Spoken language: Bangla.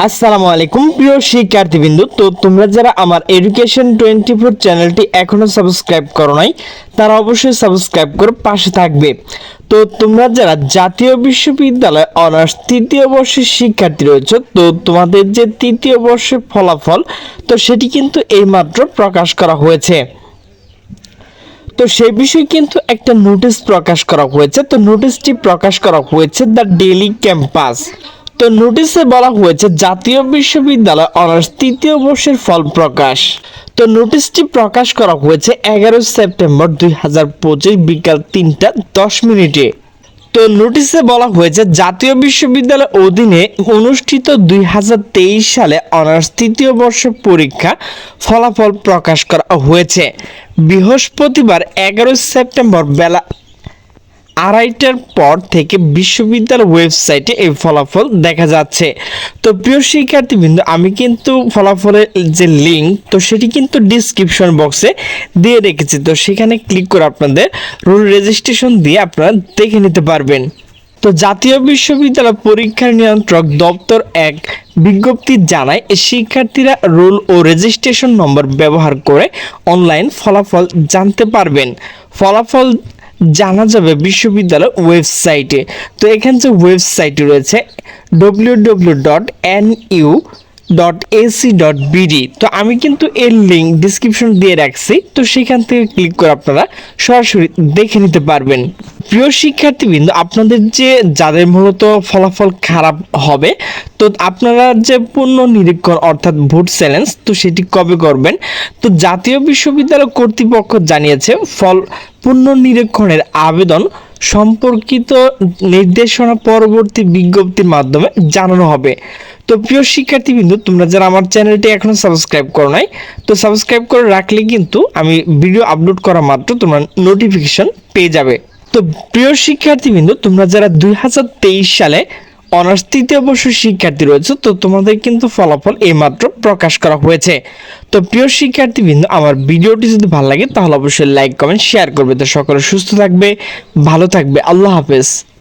আসসালামু আলাইকুম প্রিয় শিক্ষার্থীবৃন্দু। তো তোমরা যারা আমার এডুকেশন টোয়েন্টি ফোর চ্যানেলটি এখনও সাবস্ক্রাইব করো নাই, তারা অবশ্যই সাবস্ক্রাইব করে পাশে থাকবে। তো তোমরা যারা জাতীয় বিশ্ববিদ্যালয় অনার্স তৃতীয় বর্ষের শিক্ষার্থী রয়েছে, তো তোমাদের যে তৃতীয় বর্ষের ফলাফল, তো সেটি কিন্তু এইমাত্র প্রকাশ করা হয়েছে। তো সেই বিষয়ে কিন্তু একটা নোটিশ প্রকাশ করা হয়েছে। তো নোটিশটি প্রকাশ করা হয়েছে দ্য ডেলি ক্যাম্পাস। তো নোটিশে বলা হয়েছে, জাতীয় বিশ্ববিদ্যালয় অনার্স তৃতীয় বর্ষের ফল প্রকাশ। তো নোটিশটি প্রকাশ করা হয়েছে এগারো সেপ্টেম্বর দুই হাজার পঁচিশ বিকাল তিনটা দশ মিনিটে। তো নোটিশে বলা হয়েছে, জাতীয় বিশ্ববিদ্যালয় অধীনে অনুষ্ঠিত দুই হাজার তেইশ সালে অনার্স তৃতীয় বর্ষ পরীক্ষা ফলাফল প্রকাশ করা হয়েছে। বৃহস্পতিবার এগারো সেপ্টেম্বর বেলা আড়াইটার পর থেকে বিশ্ববিদ্যালয় ওয়েবসাইটে এই ফলাফল দেখা যাচ্ছে। তো প্রিয় শিক্ষার্থীবৃন্দ, আমি কিন্তু ফলাফলের যে লিঙ্ক তো সেটি কিন্তু ডিসক্রিপশন বক্সে দিয়ে রেখেছি। তো সেখানে ক্লিক করে আপনাদের রুল রেজিস্ট্রেশন দিয়ে আপনারা দেখে নিতে পারবেন। তো জাতীয় বিশ্ববিদ্যালয় পরীক্ষা নিয়ন্ত্রক দপ্তর এক বিজ্ঞপ্তি জানায় শিক্ষার্থীরা রোল ও রেজিস্ট্রেশন নম্বর ব্যবহার করে অনলাইন ফলাফল জানতে পারবেন। ফলাফল জানা যাবে বিশ্ববিদ্যালয় ওয়েবসাইটে। তো এখানে যে ওয়েবসাইট রয়েছে W W dot N U dot AC dot BD তো আমি কিন্তু এর লিঙ্ক ডিসক্রিপশন দিয়ে রাখছি, তো সেখান থেকে ক্লিক করে আপনারা সরাসরি দেখে নিতে পারবেন। প্রিয় শিক্ষার্থীবৃন্দ, আপনাদের যে যাদের মূলত ফলাফল খারাপ হবে, তো আপনারা যে পূর্ণ নিরীক্ষণ অর্থাৎ ভোট চ্যালেঞ্জ, তো সেটি কবে করবেন? তো জাতীয় বিশ্ববিদ্যালয় কর্তৃপক্ষ জানিয়েছে, ফল, পূর্ণ নিরীক্ষণের আবেদন সম্পর্কিত নির্দেশনা পরবর্তী বিজ্ঞপ্তির মাধ্যমে জানানো হবে। তো প্রিয় শিক্ষার্থীবৃন্দ, তোমরা যারা আমার চ্যানেলটি এখনও সাবস্ক্রাইব করো নাই, তো সাবস্ক্রাইব করে রাখলে কিন্তু আমি ভিডিও আপলোড করা মাত্র তোমরা নোটিফিকেশন পেয়ে যাবে। তো প্রিয় শিক্ষার্থীবৃন্দ, তোমরা যারা দুই হাজার তেইশ সালে অনার্স তৃতীয় বর্ষের শিক্ষার্থী রয়েছে, তো তোমাদের কিন্তু ফলাফল এইমাত্র প্রকাশ করা হয়েছে। তো প্রিয় শিক্ষার্থীবৃন্দ, আমার ভিডিওটি যদি ভালো লাগে, তাহলে অবশ্যই লাইক, কমেন্ট, শেয়ার করবে। তো সকলে সুস্থ থাকবে, ভালো থাকবে। আল্লাহ হাফেজ।